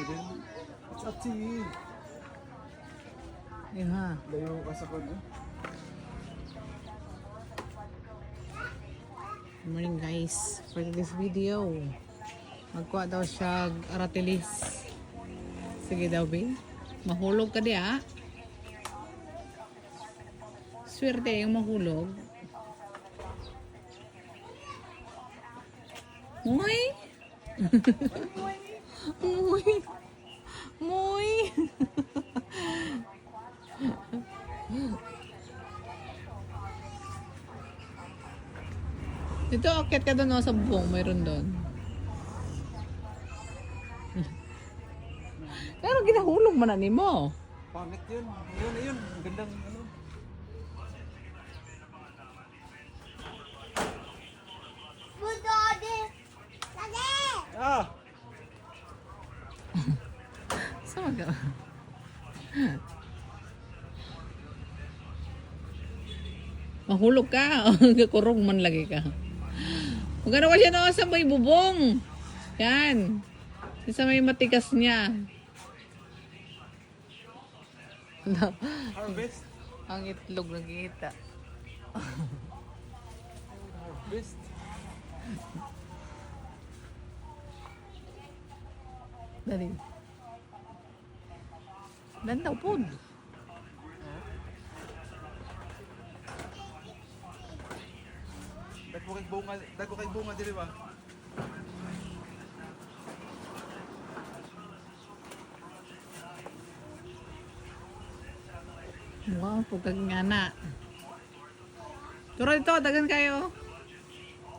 Pwede naman. What's up, Chi? Yun ha. Layo ka sa kwan, eh. Good morning guys. For this video, magkuha daw siya aratilis. Sige daw, be. Mahulog ka di, ha? Swerte yung mahulog. Muy! Muy! Muy! Dito, akit ka doon sa bubong. Mayroon doon. Pero ginahulog man na ni mo. Pangit yun. Yun, yun. Ang gandang, Sama ka. Mahulog ka. Kakurong man lagi ka. Huwag ka siya na sa may bubong. Yan. Sa may matigas niya. Harvest. Ang itlog nagkikita. Harvest. Dali. Landaw po. Dagko kay bunga, dagko kay bunga dili ba? Wow, pugkag nga na. Turo dito, dagan kayo.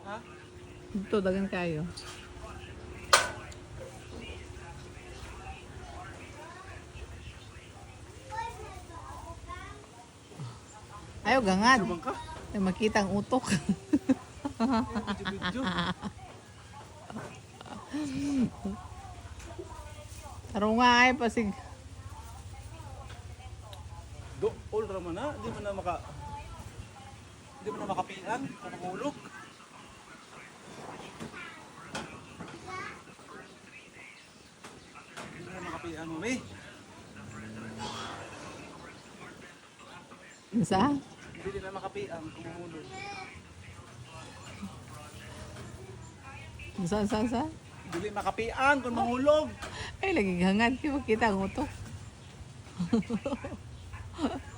Ha? Dito, dagan kayo. Ayaw, gangad. Lumang ka? Ay, makita ang utok. Video-video. Taro nga ay, pasig. Do, all raman na. Di mo na maka... Di mo na makapian. Kung mahulog. Di mo na makapian mo, eh. Isa? Hindi na makapian kung mahulog. Isa, isa, isa? Dili makapian kung mahulog. Ay, lagi makita ang utok.